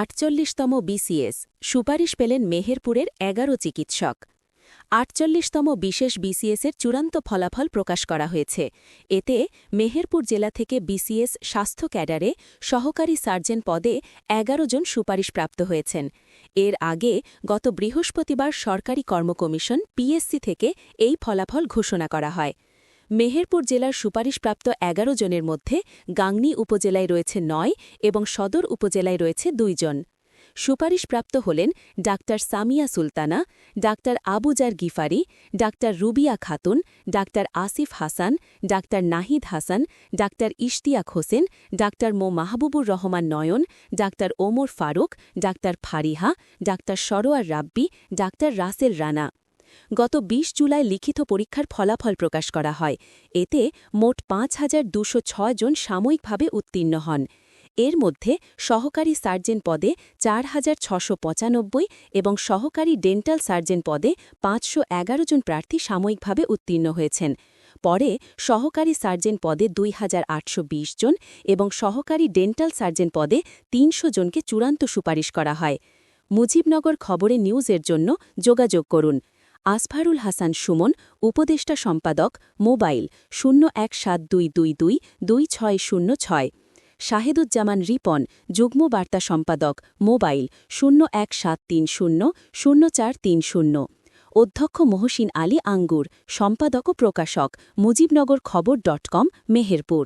আটচল্লিশতম BCS সুপারিশ পেলেন মেহেরপুরের এগারো চিকিৎসক। আটচল্লিশতম বিশেষ বিসিএসের চূড়ান্ত ফলাফল প্রকাশ করা হয়েছে। এতে মেহেরপুর জেলা থেকে বিসিএস স্বাস্থ্য ক্যাডারে সহকারী সার্জন পদে এগারো জন সুপারিশপ্রাপ্ত হয়েছেন। এর আগে গত বৃহস্পতিবার সরকারি কর্মকমিশন পিএসসি থেকে এই ফলাফল ঘোষণা করা হয়। মেহেরপুর জেলার সুপারিশপ্রাপ্ত এগারো জনের মধ্যে গাংনী উপজেলায় রয়েছে নয় এবং সদর উপজেলায় রয়েছে দুইজন সুপারিশপ্রাপ্ত হলেন doctor Samia Sultana, doctor Abuzar Gifari, doctor Rubiya Khatun, doctor Asif Hasan, doctor Nahid Hasan, doctor Ishtiaq Hossain, doctor Md Mahbubur Rahman Nayan, doctor Omar Faruk, doctor Fariha, doctor Sarowar Rabbi, doctor Rasel Rana. গত ২০ জুলাই লিখিত পরীক্ষার ফলাফল প্রকাশ করা হয়। এতে মোট পাঁচ হাজার দুশো জন সাময়িকভাবে উত্তীর্ণ হন। এর মধ্যে সহকারী সার্জেন পদে চার হাজার ছশো পঁচানব্বই এবং সহকারী ডেন্টাল সার্জেন পদে পাঁচশো এগারো জন প্রার্থী সাময়িকভাবে উত্তীর্ণ হয়েছেন। পরে সহকারী সার্জেন পদে দুই হাজার আটশো বিশ জন এবং সহকারী ডেন্টাল সার্জেন পদে তিনশো জনকে চূড়ান্ত সুপারিশ করা হয়। মুজিবনগর খবরে নিউজের জন্য যোগাযোগ করুন। আসফারুল হাসান সুমন, উপদেষ্টা সম্পাদক, মোবাইল, শূন্য এক সাত দুই দুই দুই দুই ছয় শূন্য ছয়। শাহেদুজ্জামান রিপন, যুগ্ম বার্তা সম্পাদক, মোবাইল, শূন্য এক সাত তিন শূন্য শূন্য চার তিন শূন্য। অধ্যক্ষ মহসিন আলী আঙ্গুর, সম্পাদক ও প্রকাশক, মুজিবনগর খবর ডট কম, মেহেরপুর।